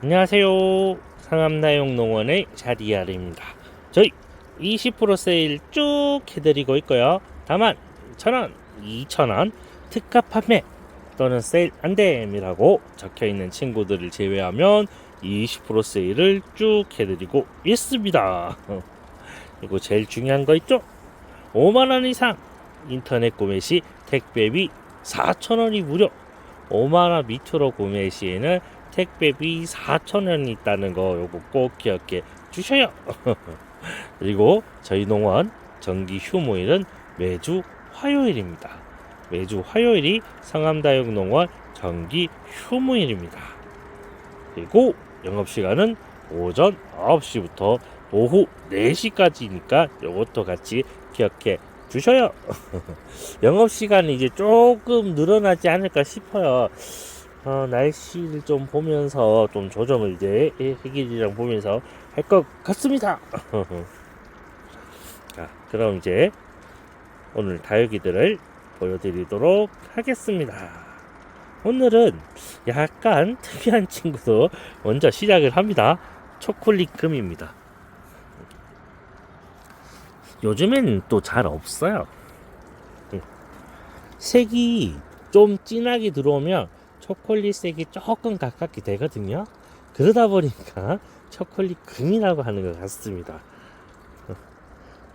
안녕하세요. 상암나용 농원의 자리아입니다. 저희 20% 세일 쭉 해드리고 있고요. 다만 1,000원, 2,000원 특가 판매 또는 세일 안됨이라고 적혀 있는 친구들을 제외하면 20% 세일을 쭉 해드리고 있습니다. 그리고 제일 중요한 거 있죠? 5만 원 이상 인터넷 구매 시 택배비 4,000원이 무료. 5만 원 밑으로 구매 시에는 택배비 4,000원이 있다는 거 요거 꼭 기억해 주셔요. 그리고 저희 농원 정기 휴무일은 매주 화요일입니다. 매주 화요일이 성암다육 농원 정기 휴무일입니다. 그리고 영업시간은 오전 9시부터 오후 4시까지니까 요것도 같이 기억해 주셔요. 영업시간이 이제 조금 늘어나지 않을까 싶어요. 어, 날씨를 좀 보면서 좀 조정을 이제 해기이랑 보면서 할 것 같습니다. 자, 그럼 이제 오늘 다육이들을 보여드리도록 하겠습니다. 오늘은 약간 특이한 친구도 먼저 시작을 합니다. 초콜릿 금입니다. 요즘엔 또 잘 없어요. 응. 색이 좀 진하게 들어오면 초콜릿 색이 조금 가깝게 되거든요. 그러다 보니까 초콜릿 금이라고 하는 것 같습니다.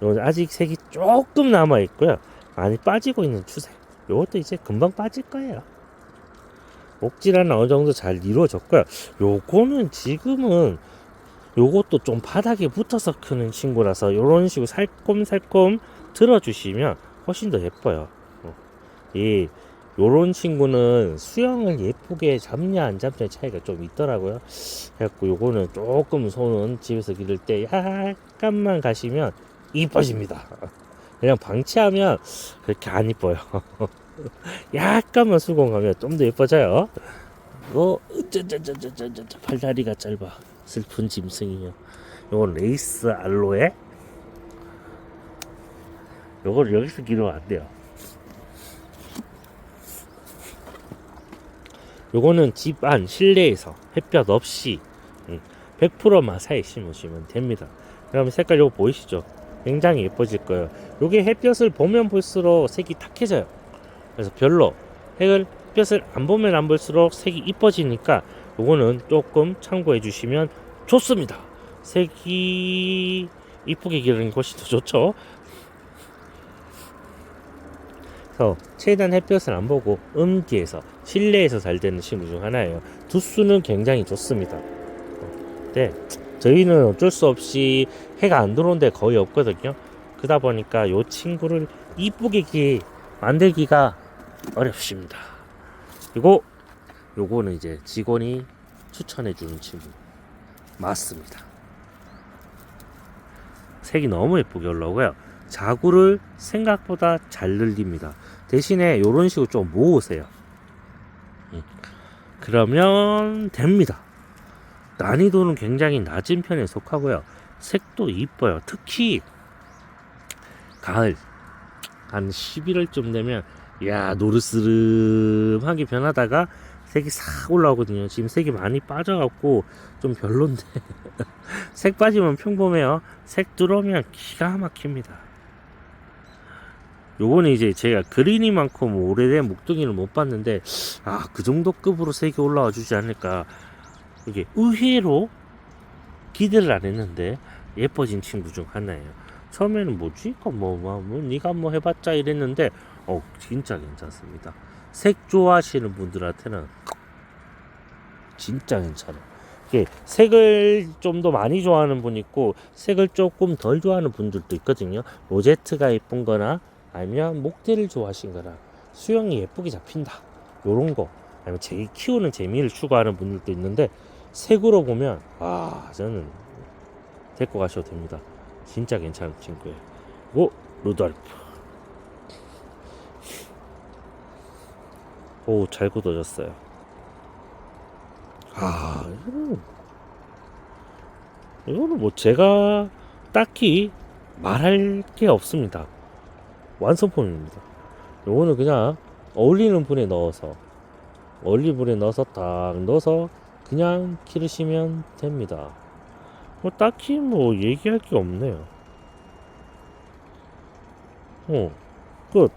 요 아직 색이 조금 남아 있고요. 많이 빠지고 있는 추세. 요것도 이제 금방 빠질 거예요. 목질은 어느 정도 잘 이루어졌고요. 요거는 지금은 요것도 좀 바닥에 붙어서 크는 친구라서 요런 식으로 살콤살콤 들어주시면 훨씬 더 예뻐요. 어. 이 요런 친구는 수영을 예쁘게 잡냐 안 잡냐 차이가 좀 있더라고요. 그래갖고 요거는 조금 손은 집에서 기를 때 약간만 가시면 이뻐집니다. 그냥 방치하면 그렇게 안 이뻐요. 약간만 수공하면 좀 더 예뻐져요. 어, 저저저저저저 팔다리가 짧아. 슬픈 짐승이요. 요건 레이스 알로에. 요걸 여기서 기르면 안 돼요. 요거는 집 안 실내에서 햇볕 없이 100% 마사에 심으시면 됩니다. 그러면 색깔 요거 보이시죠? 굉장히 예뻐질 거예요. 요게 햇볕을 보면 볼수록 색이 탁해져요. 그래서 별로 햇을 햇볕을 안 보면 안 볼수록 색이 이뻐지니까 요거는 조금 참고해 주시면 좋습니다. 색이 이쁘게 기르는 것이 더 좋죠. 그래서 최대한 햇볕을 안 보고 음지에서 실내에서 잘 되는 친구 중 하나예요. 두수는 굉장히 좋습니다. 네, 저희는 어쩔 수 없이 해가 안 들어온 데 거의 없거든요. 그러다 보니까 요 친구를 이쁘게 기, 만들기가 어렵습니다. 그리고 요거는 이제 직원이 추천해 주는 친구 맞습니다. 색이 너무 예쁘게 올라오고요. 자구를 생각보다 잘 늘립니다. 대신에 이런 식으로 좀 모으세요. 음. 그러면 됩니다. 난이도는 굉장히 낮은 편에 속하고요. 색도 이뻐요. 특히 가을 한 11월쯤 되면 야 노르스름하게 변하다가 색이 싹 올라오거든요. 지금 색이 많이 빠져갖고 좀 별론데 색 빠지면 평범해요. 색 들어오면 기가 막힙니다. 요거는 이제 제가 그린이 만큼 오래된 목동이를 못 봤는데 아 그 정도 급으로 색이 올라와 주지 않을까 이게 의외로 기대를 안 했는데 예뻐진 친구 중 하나예요. 처음에는 뭐지? 뭐, 뭐, 뭐, 네가 뭐 해봤자 이랬는데, 어, 진짜 괜찮습니다. 색 좋아하시는 분들한테는 진짜 괜찮아요. 이게 색을 좀 더 많이 좋아하는 분 있고, 색을 조금 덜 좋아하는 분들도 있거든요. 로제트가 예쁜 거나, 아니면 목대를 좋아하신 거나, 수영이 예쁘게 잡힌다. 요런 거. 아니면 제 키우는 재미를 추구하는 분들도 있는데, 색으로 보면, 아, 저는 데리고 가셔도 됩니다. 진짜 괜찮은 친구예요. 오, 루돌프. 오, 잘 굳어졌어요. 아, 이거는, 뭐 제가 딱히 말할 게 없습니다. 완성품입니다. 요거는 그냥 어울리는 분에 넣어서, 분에 넣어서 딱 넣어서 그냥 기르시면 됩니다. 뭐 딱히 뭐 얘기할 게 없네요. 어, 끝.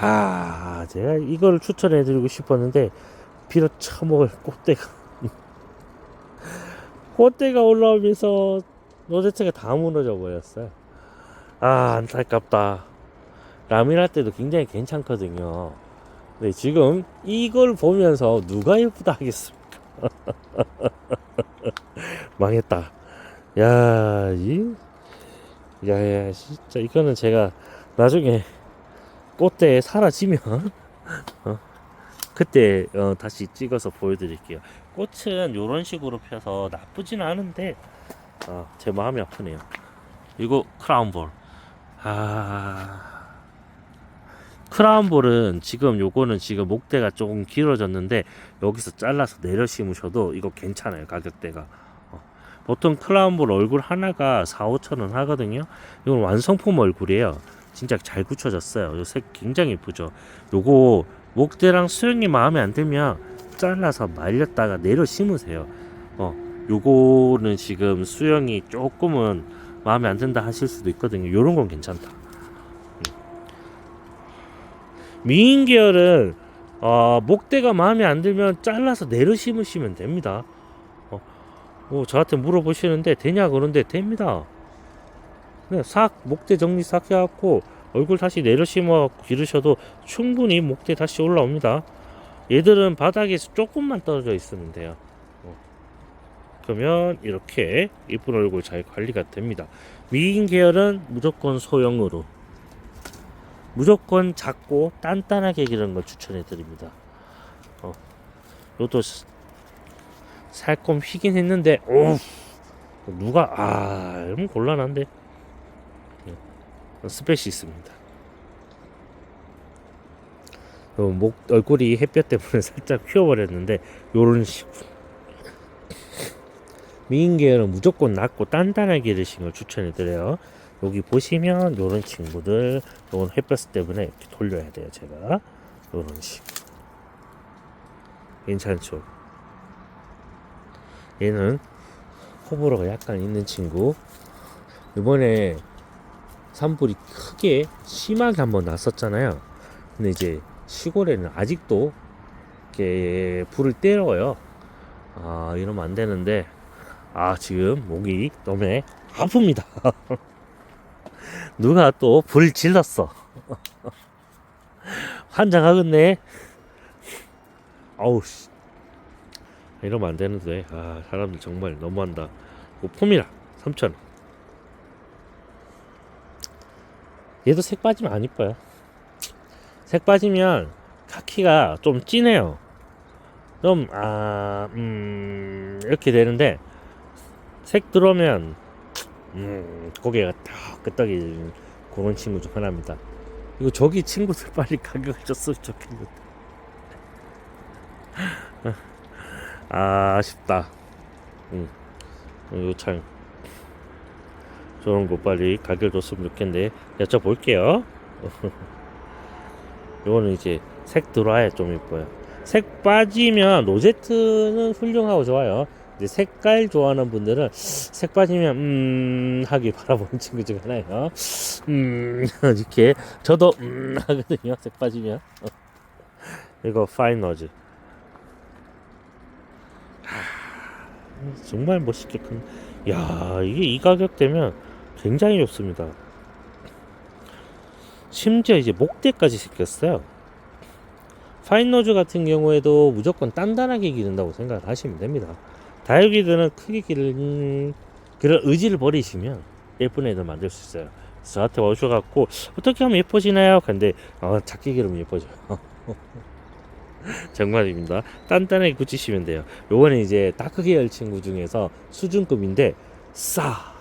아, 제가 이걸 추천해드리고 싶었는데 비로 처먹을 꽃대가 꽃대가 올라오면서 로제트가 다 무너져 버렸어요. 아, 안타깝다. 라미나 때도 굉장히 괜찮거든요. 근데 지금 이걸 보면서 누가 예쁘다 하겠습니까? 망했다. 야, 이, 야, 야, 진짜 이거는 제가 나중에 꽃대 사라지면 어, 그때 어, 다시 찍어서 보여드릴게요. 꽃은 이런 식으로 펴서 나쁘진 않은데 어, 제 마음이 아프네요. 이거 크라운볼. 아. 크라운볼은 지금 요거는 지금 목대가 조금 길어졌는데 여기서 잘라서 내려 심으셔도 이거 괜찮아요 가격대가 어. 보통 크라운볼 얼굴 하나가 4, 5천 원 하거든요 이건 완성품 얼굴이에요 진짜 잘 굳혀졌어요 요색 굉장히 예쁘죠 요거 목대랑 수영이 마음에 안 들면 잘라서 말렸다가 내려 심으세요 어 요거는 지금 수영이 조금은 마음에 안 든다 하실 수도 있거든요 요런 건 괜찮다 미인 계열은 어, 목대가 마음에 안 들면 잘라서 내려 심으시면 됩니다. 어, 뭐 저한테 물어보시는데 되냐 그런데 됩니다. 그냥 싹 목대 정리 싹 해갖고 얼굴 다시 내려 심어 기르셔도 충분히 목대 다시 올라옵니다. 얘들은 바닥에서 조금만 떨어져 있으면 돼요. 어. 그러면 이렇게 이쁜 얼굴 잘 관리가 됩니다. 미인 계열은 무조건 소형으로 무조건 작고 단단하게 기르는 걸 추천해 드립니다. 어, 요도 스- 살콤 휘긴 했는데, 오, 누가 아, 이러면 곤란한데. 네, 스펫이 있습니다. 요목 얼굴이 햇볕 때문에 살짝 휘어버렸는데 요런 식으로 미인 계열은 무조건 낮고 단단하게 기르시는 걸 추천해 드려요. 여기 보시면 요런 친구들 요건 햇볕 때문에 이렇게 돌려야 돼요 제가. 요런 식. 괜찮죠? 얘는 호불호가 약간 있는 친구. 이번에 산불이 크게 심하게 한번 났었잖아요. 근데 이제 시골에는 아직도 이렇게 불을 때려요. 아 이러면 안 되는데 아 지금 목이 너무 아픕니다 누가 또 불 질렀어. 환장하겠네. 아우 씨. 이러면 안 되는데. 아, 사람들 정말 너무한다. 뭐 폼이라 3천. 얘도 색 빠지면 안 이뻐요. 색 빠지면 카키가 좀 진해요. 좀, 아, 음, 이렇게 되는데, 색 들어오면 음, 고개가 딱 끄떡이 그런 친구 중 하나입니다. 이거 저기 친구들 빨리 가격을 줬으면 좋겠는데. 아, 아쉽다. 음, 이거 참. 저런 거 빨리 가격 줬으면 좋겠는데. 여쭤볼게요. 이거는 이제 색 들어와야 좀 이뻐요. 색 빠지면 로제트는 훌륭하고 좋아요. 이제 색깔 좋아하는 분들은 색 빠지면 음 하기 바라보는 친구 중 하나예요. 음 이렇게 저도 음 하거든요. 색 빠지면 이거 파이너즈 하, 정말 멋있게 큰. 야 이게 이 가격대면 굉장히 좋습니다. 심지어 이제 목대까지 생겼어요. 파인너즈 같은 경우에도 무조건 단단하게 기른다고 생각하시면 됩니다. 다육이들은 크게 기르는 그런 의지를 버리시면 예쁜 애들 만들 수 있어요. 저한테 오셔갖고 어떻게 하면 예뻐지나요? 근데 어, 작게 기르면 예뻐져요. 정말입니다. 단단하게 굳히시면 돼요. 요거는 이제 다크 계열 친구 중에서 수준급인데 싸.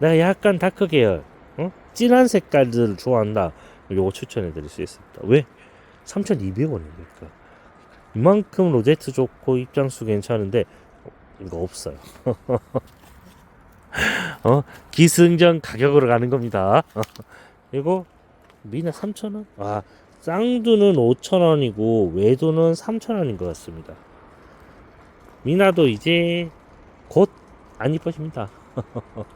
내가 약간 다크 계열, 어? 진한 색깔들을 좋아한다. 요거 추천해 드릴 수 있습니다. 왜? 3,200원이니까. 이만큼 로제트 좋고 입장수 괜찮은데 이거 없어요. 어 기승전 가격으로 가는 겁니다. 이거 미나 3,000원? 아 쌍두는 5,000원이고 외도는 3,000원인 것 같습니다. 미나도 이제 곧 안 이뻐집니다.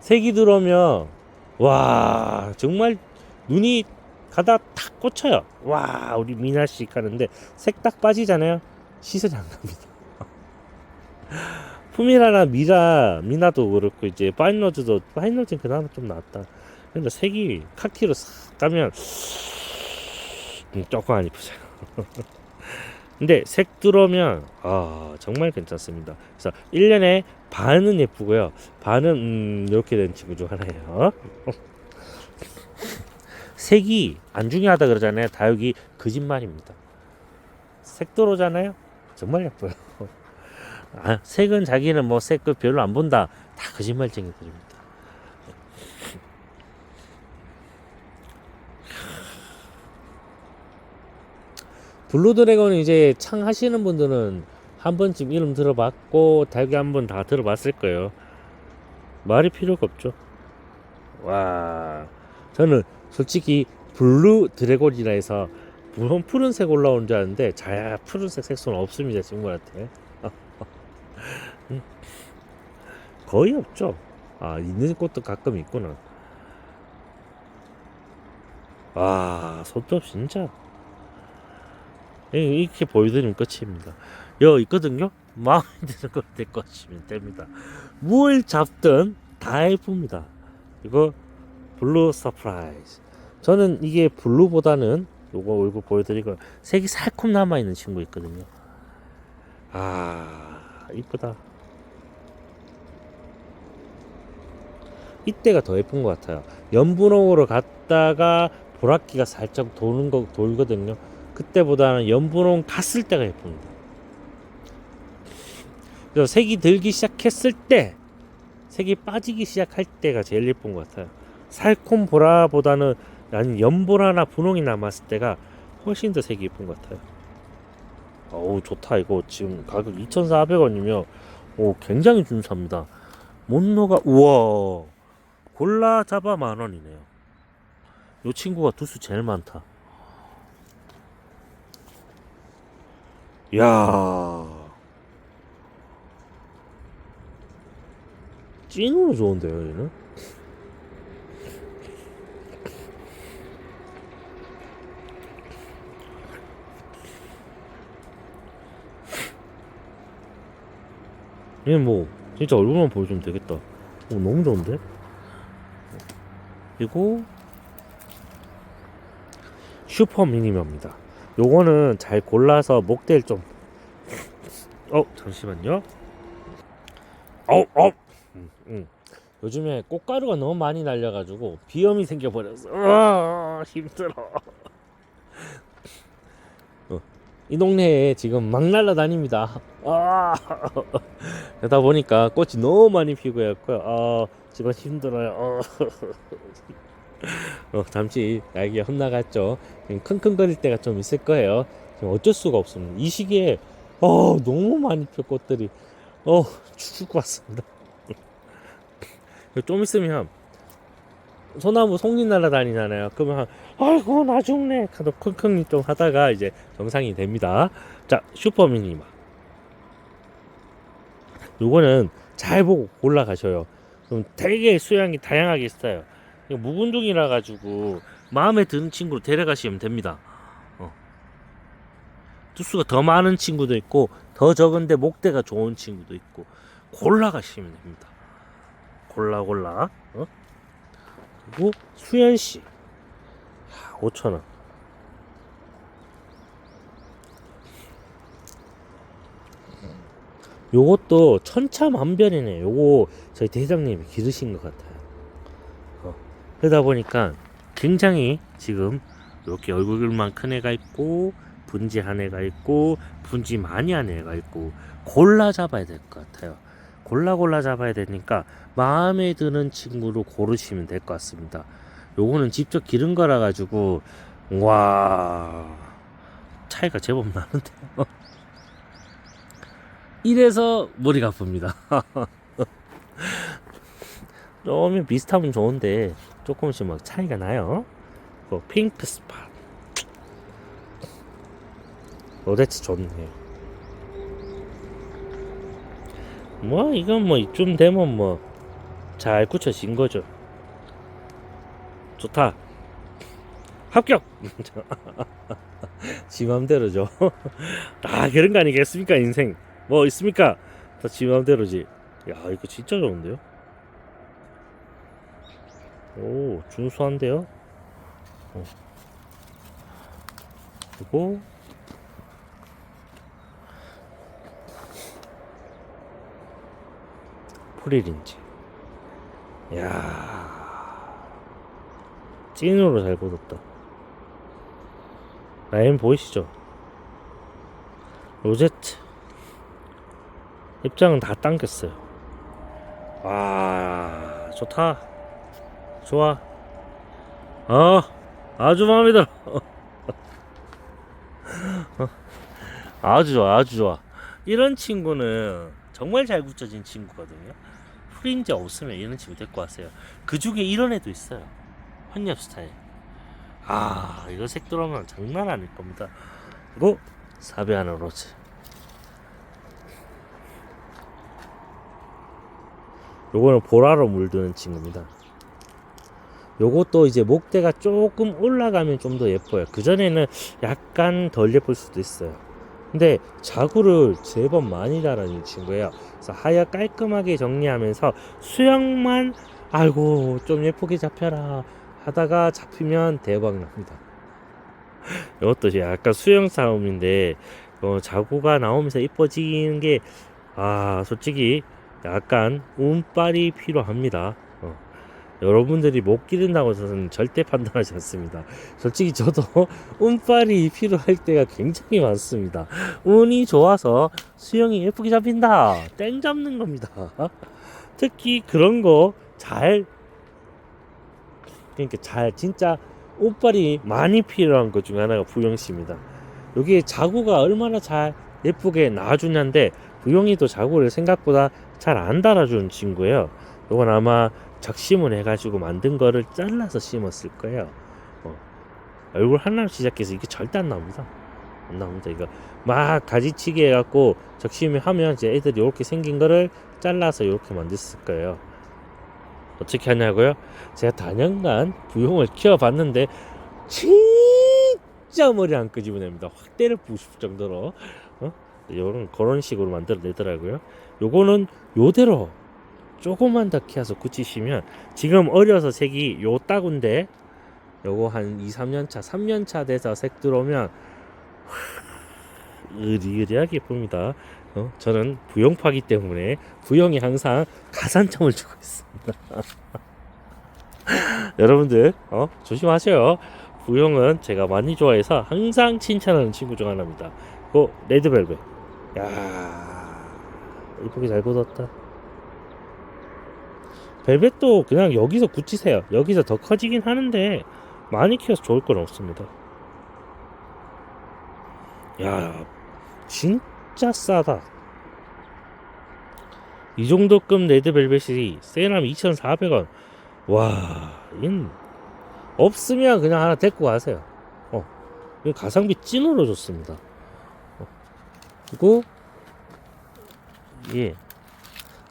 색이 들어오면 와 정말 눈이 가다 탁 꽂혀요. 와 우리 미나 씨 하는데 색 딱 빠지잖아요. 시선이 안 갑니다. 푸미라나 미라 미나도 그렇고 이제 파인로즈도 파인로즈는 그나마 좀 낫다. 근데 색이 카키로 싹 가면 음, 조금 안 이쁘죠. 근데 색 들어오면 아 정말 괜찮습니다. 그래서 1년에 반은 예쁘고요. 반은 음, 이렇게 된 친구 중 하나예요. 색이 안 중요하다 그러잖아요. 다육이 거짓말입니다. 색 들어오잖아요. 정말 예뻐요. 아, 색은 자기는 뭐색그 별로 안 본다. 다 거짓말쟁이들입니다. 블루 드래곤은 이제 창 하시는 분들은 한 번쯤 이름 들어봤고 달기 한 번 다 들어봤을 거예요. 말이 필요가 없죠. 와, 저는 솔직히 블루 드래곤이라 해서 물론 푸른색 올라오는 줄 알았는데 자 푸른색 색소는 없습니다 친구한테. 음. 거의 없죠. 아 있는 꽃도 가끔 있구나. 와 손톱 진짜 이- 이렇게 보여드리면 끝입니다. 여 있거든요. 마음에 드는 걸 데리고 하시면 됩니다. 뭘 잡든 다 예쁩니다. 이거 블루 서프라이즈. 저는 이게 블루보다는 요거 얼굴 보여드리고 색이 살콤 남아 있는 친구 있거든요. 아 이쁘다. 이때가 더 예쁜 것 같아요. 연분홍으로 갔다가 보라기가 살짝 도는 거 돌거든요. 그때보다는 연분홍 갔을 때가 예쁩니다. 그래서 색이 들기 시작했을 때, 색이 빠지기 시작할 때가 제일 예쁜 것 같아요. 살콤 보라보다는 나는 연보라나 분홍이 남았을 때가 훨씬 더 색이 예쁜 것 같아요. 어우 좋다 이거 지금 가격 2,400원이면 오 굉장히 준수합니다. 못노가 우와 골라 잡아 만 원이네요. 요 친구가 두수 제일 많다. 야 찐으로 좋은데요 얘는? 얘는 뭐 진짜 얼굴만 보여주면 되겠다. 오, 너무 좋은데? 그리고 슈퍼 미니머입니다. 요거는 잘 골라서 목대를 좀 어, 잠시만요. 어, 어. 음, 음. 요즘에 꽃가루가 너무 많이 날려가지고 비염이 생겨버렸어. 아, 힘들어. 어, 이 동네에 지금 막 날라다닙니다. 아, 그러다 보니까 꽃이 너무 많이 피고 했고요. 어, 지금 힘들어요. 어. 어, 잠시 날개가 헛나갔죠. 지금 킁킁거릴 때가 좀 있을 거예요. 어쩔 수가 없습니다. 이 시기에 어, 너무 많이 펴 꽃들이 어, 죽을 것 같습니다. 좀 있으면 소나무 송잎 날아다니잖아요. 그러면 아이고 나 죽네 하도 킁킁 좀 하다가 이제 정상이 됩니다. 자 슈퍼미니마 요거는 잘 보고 골라가셔요. 그럼 되게 수양이 다양하게 있어요. 묵은둥이라 가지고 마음에 드는 친구로 데려가시면 됩니다. 어. 두수가 더 많은 친구도 있고 더 적은데 목대가 좋은 친구도 있고 골라가시면 됩니다. 골라 골라. 어? 그리고 수현 씨 5천 원. 요것도 천차만별이네. 요거 저희 대장님이 기르신 것 같아요. 어, 그러다 보니까 굉장히 지금 이렇게 얼굴만 큰 애가 있고 분지 한 애가 있고 분지 많이 한 애가 있고 골라 잡아야 될 것 같아요. 골라 골라 잡아야 되니까 마음에 드는 친구로 고르시면 될 것 같습니다. 요거는 직접 기른 거라 가지고 와 차이가 제법 나는데요. 이래서 머리가 아픕니다. 조금 비슷하면 좋은데 조금씩 막 차이가 나요. 그 핑크 스팟 로데츠 좋네. 뭐 이건 뭐 이쯤 되면 뭐 잘 굳혀진 거죠. 좋다. 합격. 지 맘대로죠. 아 그런 거 아니겠습니까 인생. 뭐 있습니까? 다 지 맘대로지. 야 이거 진짜 좋은데요? 오 준수한데요? 어. 그리고 프리린지. 야 찐으로 잘 보셨다. 라인 보이시죠? 로제트 입장은 다 당겼어요. 와 좋다. 좋아. 아 아주 마음에 들어. 아주 좋아, 아주 좋아. 이런 친구는 정말 잘 굳혀진 친구거든요. 프린지 없으면 이런 친구 데리고 왔어요. 그 중에 이런 애도 있어요. 환엽 스타일. 아, 이거 색 들어오면 장난 아닐 겁니다. 그리고 사비아노 로즈. 요거는 보라로 물드는 친구입니다. 요것도 이제 목대가 조금 올라가면 좀 더 예뻐요. 그전에는 약간 덜 예쁠 수도 있어요. 근데 자구를 제법 많이 달아준 친구예요. 그래서 하얗 깔끔하게 정리하면서 수영만 아이고 좀 예쁘게 잡혀라 하다가 잡히면 대박 납니다. 이것도 약간 수영 싸움인데 어, 자구가 나오면서 이뻐지는 게 아 솔직히 약간 운빨이 필요합니다. 어. 여러분들이 못 기른다고 저는 절대 판단하지 않습니다. 솔직히 저도 운빨이 필요할 때가 굉장히 많습니다. 운이 좋아서 수영이 예쁘게 잡힌다. 땡 잡는 겁니다. 특히 그런 거 잘, 그러니까 잘, 진짜 운빨이 많이 필요한 것 중에 하나가 부영씨입니다. 여기 자구가 얼마나 잘 예쁘게 나와주냐인데, 부영이도 자구를 생각보다 잘 안 달아주는 친구예요. 이건 아마 적심을 해가지고 만든 거를 잘라서 심었을 거예요. 어. 얼굴 하나 시작해서 이게 절대 안 나옵니다. 안 나옵니다. 이거 막 가지치기 해갖고 적심을 하면 이제 애들이 이렇게 생긴 거를 잘라서 이렇게 만들었을 거예요. 어떻게 하냐고요? 제가 단연간 부용을 키워봤는데 진짜 머리 안 끄집어냅니다. 확 때려 부고 싶을 정도로 어? 요런 그런 식으로 만들어내더라고요. 요거는 요대로 조금만 더 키워서 굳히시면 지금 어려서 색이 요 따군데 요거 한 2, 3년 차, 3년 차 돼서 색 들어오면 으리으리하게 예쁩니다. 어? 저는 부영파기 때문에 부영이 항상 가산점을 주고 있습니다. 여러분들 어? 조심하세요. 부영은 제가 많이 좋아해서 항상 칭찬하는 친구 중 하나입니다. 그 레드벨벳. 야 이쁘게 잘 굳었다. 벨벳도 그냥 여기서 굳히세요. 여기서 더 커지긴 하는데 많이 키워서 좋을 건 없습니다. 야, 진짜 싸다. 이 정도급 레드벨벳이 세남 2,400원. 와, 인 없으면 그냥 하나 데리고 가세요. 어, 이 가성비 찐으로 좋습니다. 어. 그리고 예,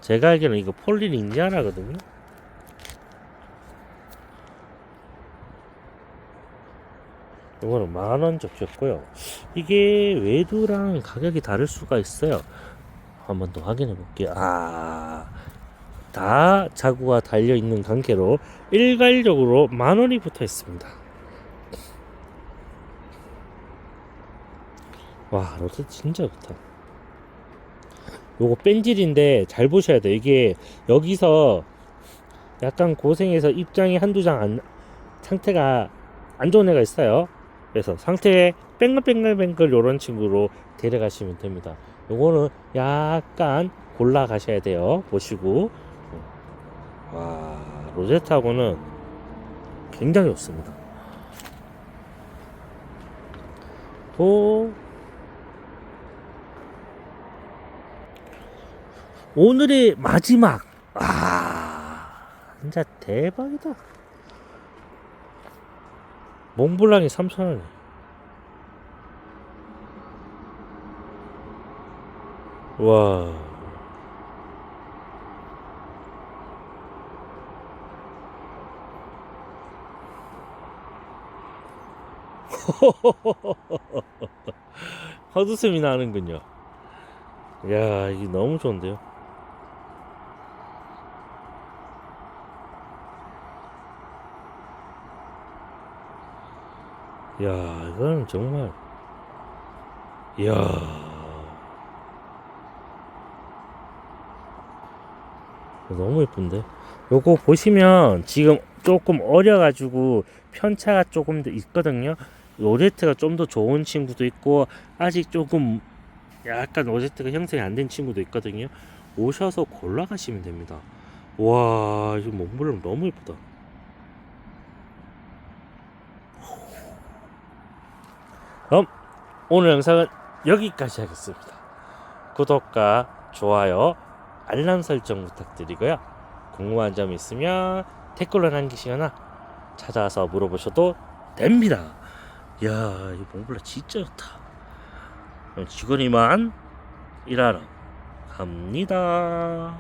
제가 알기로는 이거 폴린 인디아나거든요. 이거는 만원 적셨고요. 이게 외두랑 가격이 다를 수가 있어요. 한번 더 확인해 볼게요. 아, 다 자구가 달려 있는 관계로 일괄적으로 만 원이 붙어 있습니다. 와, 로드 진짜 좋다. 요거 뺀질인데 잘 보셔야 돼요. 이게 여기서 약간 고생해서 입장이 한두 장 안, 상태가 안 좋은 애가 있어요. 그래서 상태에 뱅글뱅글뱅글 요런 친구로 데려가시면 됩니다. 요거는 약간 골라 가셔야 돼요. 보시고. 와, 로제타하고는 굉장히 좋습니다. 또, 오늘의 마지막. 아, 진짜 대박이다. 몽블랑이 3,000원이. 와. 헛웃음이 나는군요. 야, 이게 너무 좋은데요. 야, 이거는 정말, 이야. 너무 예쁜데? 요거 보시면 지금 조금 어려가지고 편차가 조금 더 있거든요. 로제트가 좀 더 좋은 친구도 있고 아직 조금 약간 로제트가 형성이 안 된 친구도 있거든요. 오셔서 골라가시면 됩니다. 와, 이거 몽블랑 너무 예쁘다. 그럼 오늘 영상은 여기까지 하겠습니다. 구독과 좋아요, 알람 설정 부탁드리고요. 궁금한 점 있으면 댓글로 남기시거나 찾아와서 물어보셔도 됩니다. 이야, 이 몽블랑 진짜 좋다. 직원이만 일하러 갑니다.